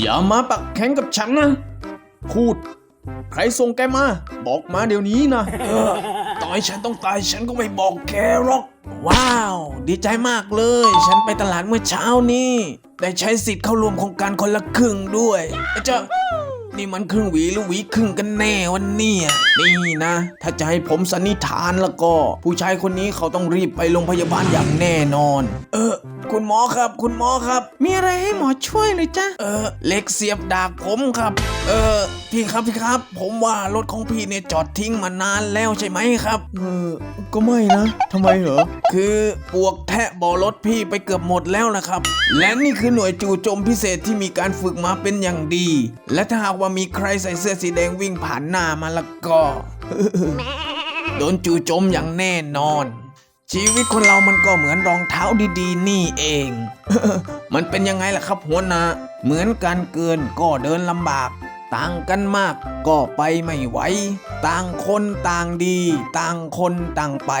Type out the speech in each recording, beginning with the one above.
อย่ามาปักแข็งกับฉันนะพูด ใครส่งแกมา บอกมาเดี๋ยวนี้นะเออต่อให้ฉันต้องตายฉันก็ไม่บอกแกหรอก ว้าว ดีใจมากเลย ฉันไปตลาดเมื่อเช้านี้ได้ใช้สิทธิ์เข้าร่วมโครงการคนละครึ่งด้วยเอ้ยเจ้านี่มันครึ่งหวีหรือหวีครึ่งกันแน่วันนี้นี่นะ ถ้าจะให้ผมสันนิษฐานแล้วก็ ผู้ชายคนนี้เขาต้องรีบไปโรงพยาบาลอย่างแน่นอน เออ คุณหมอครับ คุณหมอครับ มีอะไรให้หมอช่วยเลยจ้ะเออเหล็กเสียบดากผมครับ เออพี่ครับพี่ครับ ผมว่ารถของพี่เนี่ยจอดทิ้งมานานแล้วใช่ไหมครับ เออ ก็ไม่นะทำไมเหรอ คือปวกแทะบ่อรถพี่ไปเกือบหมดแล้วนะครับ และนี่คือหน่วยจู่โจมพิเศษที่มีการฝึกมาเป็นอย่างดี และถ้าหากว่ามีใครใส่เสื้อสีแดงวิ่งผ่านหน้ามาแล้วก็โดนจู่โจมอย่างแน่นอน ชีวิตคนเรามันก็เหมือนรองเท้าดีๆ นี่เอง มันเป็นยังไงล่ะครับหัวหน้าเหมือนกันเกินก็เดินลำบาก ต่างกันมากก็ไปไม่ไหว ต่างคนต่างดี ต่างคนต่างไป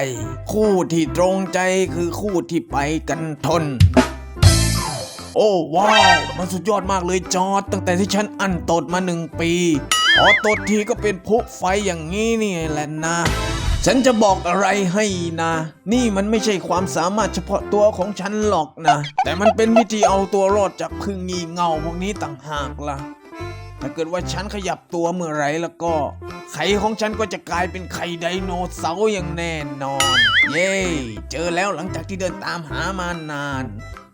คู่ที่ตรงใจคือคู่ที่ไปกันทน โอ้ว้าว มันสุดยอดมากเลยจอดตั้งแต่ที่ฉันอั้นตดมาหนึ่งปีพอตดทีก็เป็นพุไฟอย่างนี้นี่แหละนะ ฉันจะบอกอะไรให้นะ นี่มันไม่ใช่ความสามารถเฉพาะตัวของฉันหรอกนะ แต่มันเป็นวิธีเอาตัวรอดจากพึ่งงีเง่าพวกนี้ต่างหากล่ะ ถ้าเกิดว่าฉันขยับตัวเมื่อไรแล้วก็ ไข่ของฉันก็จะกลายเป็นไข่ไดโนเสาร์อย่างแน่นอน เย้ เจอแล้วหลังจากที่เดินตามหามานาน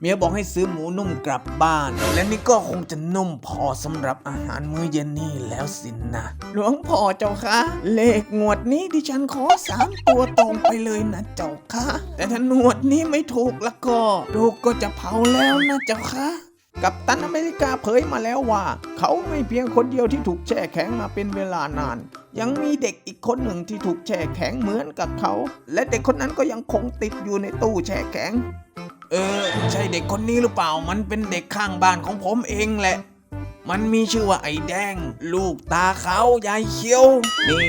เมียบอกให้ซื้อหมูนุ่มกลับบ้าน และนี่ก็คงจะนุ่มพอสำหรับอาหารมื้อเย็นนี่แล้วสินนะ หลวงพ่อเจ้าคะ เลขงวดนี้ดิฉันขอสามตัวตรงไปเลยนะเจ้าคะ แต่ถ้างวดนี้ไม่ถูกล้วก็ลูกก็จะเผาแล้วนะเจ้าคะกัปตันอเมริกาเผยมาแล้วว่า เขาไม่เพียงคนเดียวที่ถูกแช่แข็งมาเป็นเวลานาน ยังมีเด็กอีกคนหนึ่งที่ถูกแช่แข็งเหมือนกับเขา และเด็กคนนั้นก็ยังคงติดอยู่ในตู้แช่แข็ง เออ ใช่เด็กคนนี้หรือเปล่า มันเป็นเด็กข้างบ้านของผมเองแหละ มันมีชื่อว่าไอ้แดง ลูกตาเขายายเขียว นี่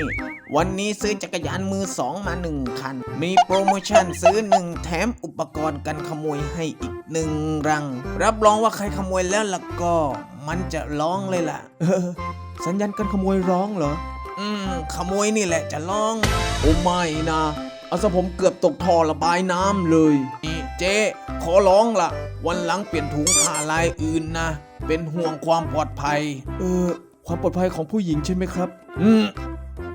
วันนี้ซื้อจักรยานมือสองมาหนึ่งคัน มีโปรโมชั่นซื้อหนึ่งแถมอุปกรณ์กันขโมยให้อีกหนึ่งรัง รับรองว่าใครขโมยแล้วล่ะก็ มันจะร้องเลยล่ะ สัญญาณการขโมยร้องเหรอ อืม ขโมยนี่แหละจะร้อง โอ้ไม่นะเอาซะผมเกือบตกท่อระบายน้ำเลยนี่เจ๊ ขอร้องล่ะ วันหลังเปลี่ยนถุงผ้าลายอื่นนะ เป็นห่วงความปลอดภัย เออ ความปลอดภัยของผู้หญิงใช่ไหมครับ อืม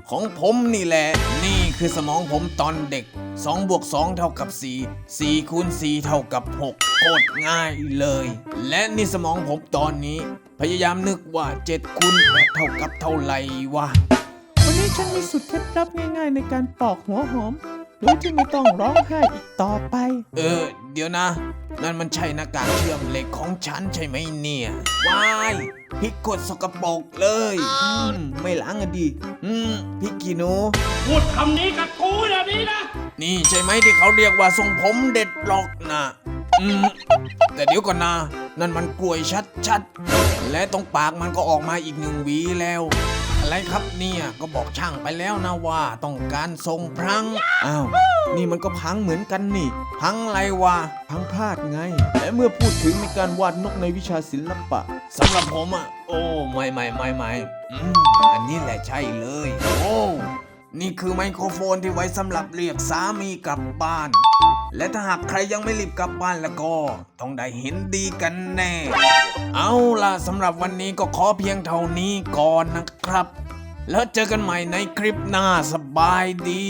ของผมนี่แหละ นี่คือสมองผมตอนเด็ก2บวก2เท่ากับ 4 4คูณ4เท่ากับ 6โคตรง่ายเลย และนี่สมองผมตอนนี้ พยายามนึกว่า7คูณ8เท่ากับเท่าไหร่วะวันนี้ฉันมีสูตรเคล็ดลับง่ายๆในการปอกหัวหอม โดยที่ไม่ต้องร้องไห้อีกต่อไป เออ เดี๋ยวนะ นั่นมันใช่หน้ากากเชื่อมเหล็กของฉันใช่ไหมเนี่ย ว้ายพริกกดสกปรกเลยอืมไม่ล้างกันดีอืมพริกขี้หนู พูดคำนี้กับกูเดี๋ยวนี้นะ นี่ใช่ไหมที่เขาเรียกว่าทรงผมเด็ดหรอกนะอืมแต่เดี๋ยวก่อนนะ นั่นมันกล้วยชัดๆ และตรงปากมันก็ออกมาอีกหนึ่งหวีแล้ว อะไรครับเนี่ยก็บอกช่างไปแล้วนะว่าต้องการทรงพลัง อ้าว นี่มันก็พังเหมือนกันนี่ พังอะไรวะ พังพลาดไง และเมื่อพูดถึงในการวาดนกในวิชาศิลปะสำหรับผมอะ โอ้ ไม่ไม่ไม่ไม่อืมอันนี้แหละใช่เลย โอ้ นี่คือไมโครโฟนที่ไว้สำหรับเรียกสามีกลับบ้าน และถ้าหากใครยังไม่รีบกลับบ้านแล้วก็ ต้องได้เห็นดีกันแน่ เอาล่ะสำหรับวันนี้ก็ขอเพียงเท่านี้ก่อนนะครับ แล้วเจอกันใหม่ในคลิปหน้าสบายดี